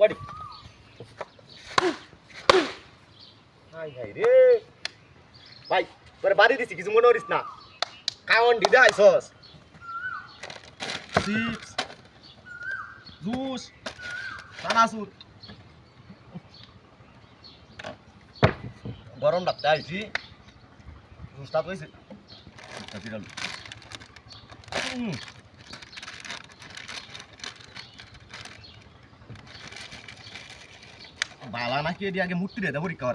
বাড়ি। High high রে। ভাই, তোর বাড়ি দিছি, কিছু মনে করিস না। কাউন দিদা আইসস চিপস, জুস সানাসুর গরম রাখতে আইছি। জুসটা কইছে বিড়াল হুম বালা নাকি এটি আগে মূর্তি রে পরীক্ষা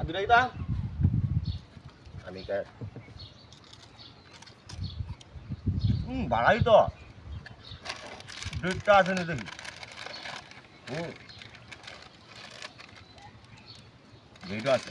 আদুরা আমি বাড়াই তো। ডেটটা আছে না দেখি। ডেটও আছে।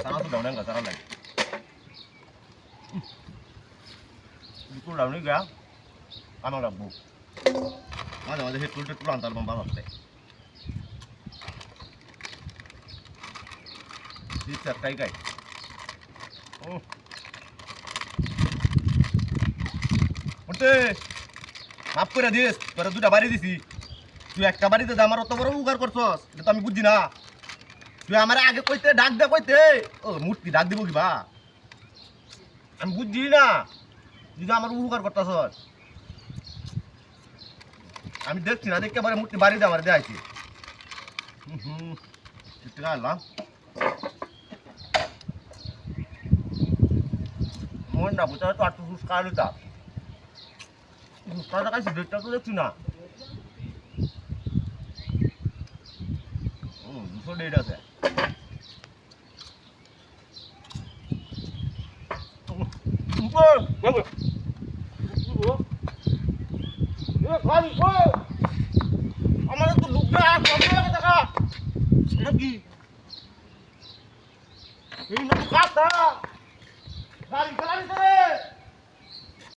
Sana tuh daunnya nggak saran lagi. Itu enggak. Kamu labu. Ada ada hitul hitul antar membawa teh. Di kai kai. Oh. উঠতে মাফ করে দিস তোরা দুটা বাড়ি দিছি তুই একটা বাড়িতে আমার অত বড় উপকার করছস এটা তো আমি বুঝি না তুই আমার আগে কইতে, ডাক দে কইতে। ও, মূর্তি ডাক দিব কিবা আমি বুঝছি না। তুই যে আমার উপকার করতেছস। আমি দেখছি না দেখতে পারে মূর্তি বাড়িতে আমার দেখাইছি হুম ঠিক আল্লাহ মনটা বুঝতে তো আটটু ফুসকা আলুটা ফুসকা দেখাইছি দেখতে তো দেখছি না। হুম দুশো ডেট আছে আমার তো লুকটা কত লাগে টাকা এটা কি এই না কাটা গাড়ি চালানি করে